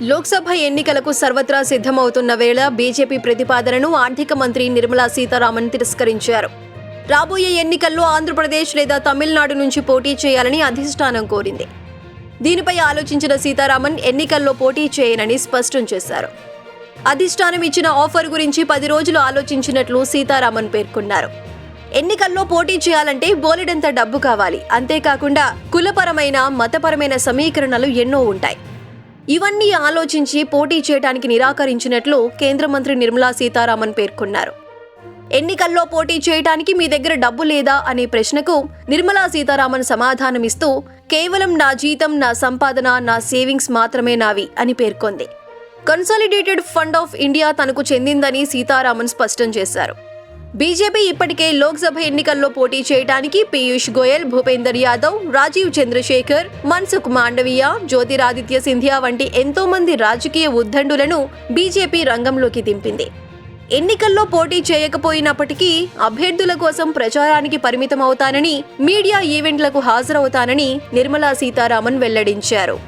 లోక్సభ ఎన్నికలకు సర్వత్రా సిద్ధమవుతున్న వేళ బీజేపీ ప్రతిపాదనను ఆర్థిక మంత్రి నిర్మలా సీతారామన్ తిరస్కరించారు. రాబోయే ఎన్నికల్లో ఆంధ్రప్రదేశ్ లేదా తమిళనాడు నుంచి పోటీ చేయాలని అధిష్టానం కోరింది. దీనిపై ఆలోచించిన సీతారామన్ ఎన్నికల్లో పోటీ చేయనని స్పష్టం చేశారు. అధిష్టానం ఇచ్చిన ఆఫర్ గురించి పది రోజులు ఆలోచించినట్లు సీతారామన్ పేర్కొన్నారు. ఎన్నికల్లో పోటీ చేయాలంటే బోలెడంత డబ్బు కావాలి. అంతేకాకుండా కులపరమైన మతపరమైన సమీకరణలు ఎన్నో ఉంటాయి. ఇవన్నీ ఆలోచించి పోటీ చేయడానికి నిరాకరించినట్లు కేంద్ర మంత్రి నిర్మలా సీతారామన్ పేర్కొన్నారు. ఎన్నికల్లో పోటీ చేయడానికి మీ దగ్గర డబ్బు లేదా అనే ప్రశ్నకు నిర్మలా సీతారామన్ సమాధానమిస్తూ కేవలం నా జీతం నా సంపాదన నా సేవింగ్స్ మాత్రమే నావి అని పేర్కొంది. కన్సాలిడేటెడ్ ఫండ్ ఆఫ్ ఇండియా తనకు చెందిందని సీతారామన్ స్పష్టం చేశారు. బీజేపీ ఇప్పటికే లోక్సభ ఎన్నికల్లో పోటీ చేయడానికి పీయూష్ గోయల్ భూపేందర్ యాదవ్ రాజీవ్ చంద్రశేఖర్ మన్సుఖ్ మాండవీయ జ్యోతిరాదిత్య సింధియా వంటి ఎంతో మంది రాజకీయ ఉద్దండులను బీజేపీ రంగంలోకి దింపింది. ఎన్నికల్లో పోటీ చేయకపోయినప్పటికీ అభ్యర్థుల కోసం ప్రచారానికి పరిమితమవుతానని మీడియా ఈవెంట్లకు హాజరవుతానని నిర్మలా సీతారామన్ వెల్లడించారు.